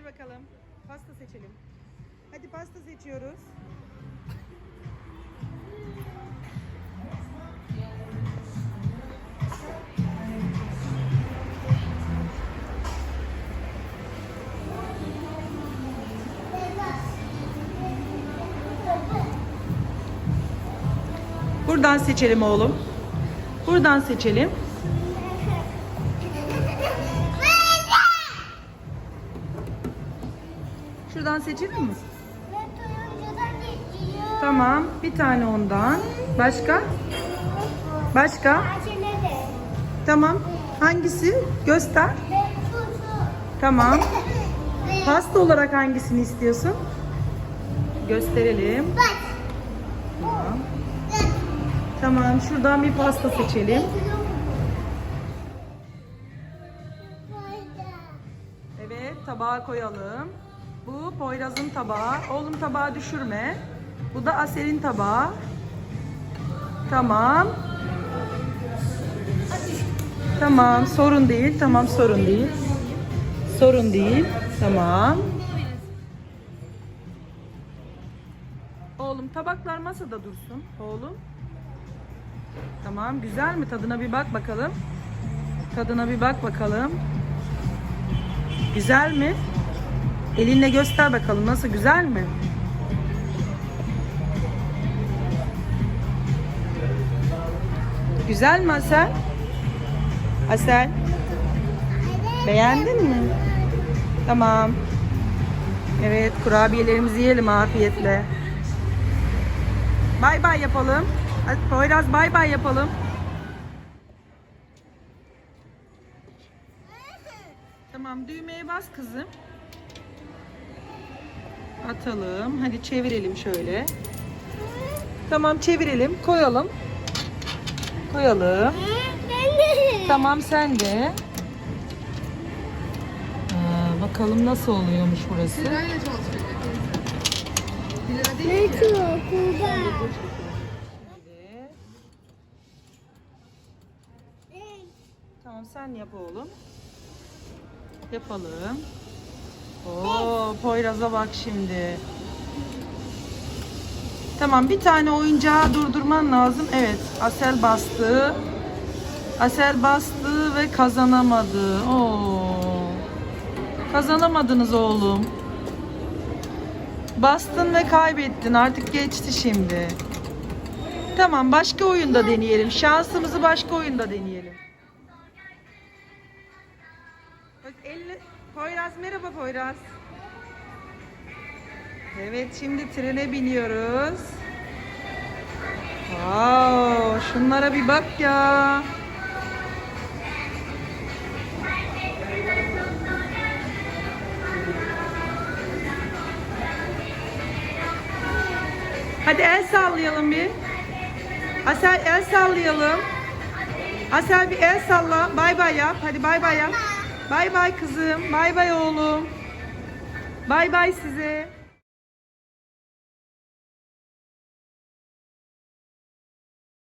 Hadi bakalım. Pasta seçelim. Hadi pasta seçiyoruz. Buradan seçelim oğlum. Buradan seçelim. Şuradan seçelim mi? Tamam. Bir tane ondan. Başka? Başka? Tamam. Hangisi? Göster. Tamam. Pasta olarak hangisini istiyorsun? Gösterelim. Tamam. Tamam. Şuradan bir pasta seçelim. Evet, tabağa koyalım. Bu Poyraz'ın tabağı. Oğlum tabağı düşürme. Bu da Asel'in tabağı. Tamam. Tamam, sorun değil. Tamam, sorun değil. Sorun değil. Tamam. Oğlum tabaklar masada dursun. Oğlum. Tamam, güzel mi? Tadına bir bak bakalım. Tadına bir bak bakalım. Güzel mi? Elinle göster bakalım nasıl güzel mi? Güzel mi Asel? Asel? Beğendin mi? Tamam. Evet kurabiyelerimizi yiyelim afiyetle. Bay bay yapalım. Poyraz bay bay yapalım. Tamam düğmeye bas kızım. Atalım. Hadi çevirelim şöyle. Tamam çevirelim. Koyalım. Koyalım. Tamam sen de. Aa, bakalım nasıl oluyormuş burası. Tamam sen yap oğlum. Yapalım. Oo, Poyraz'a bak şimdi. Tamam bir tane oyuncağı durdurman lazım. Evet Asel bastı. Asel bastı ve kazanamadı. Oo. Kazanamadınız oğlum. Bastın ve kaybettin. Artık geçti şimdi. Tamam başka oyunda deneyelim. Şansımızı başka oyunda deneyelim. Bak elle... Poyraz merhaba Poyraz. Evet şimdi trene biniyoruz. Wow, şunlara bir bak ya. Hadi el sallayalım bir. Asel el sallayalım. Asel bir el salla. Bay bay yap. Hadi bay bay yap. Bay bay kızım. Bay bay oğlum. Bay bay size.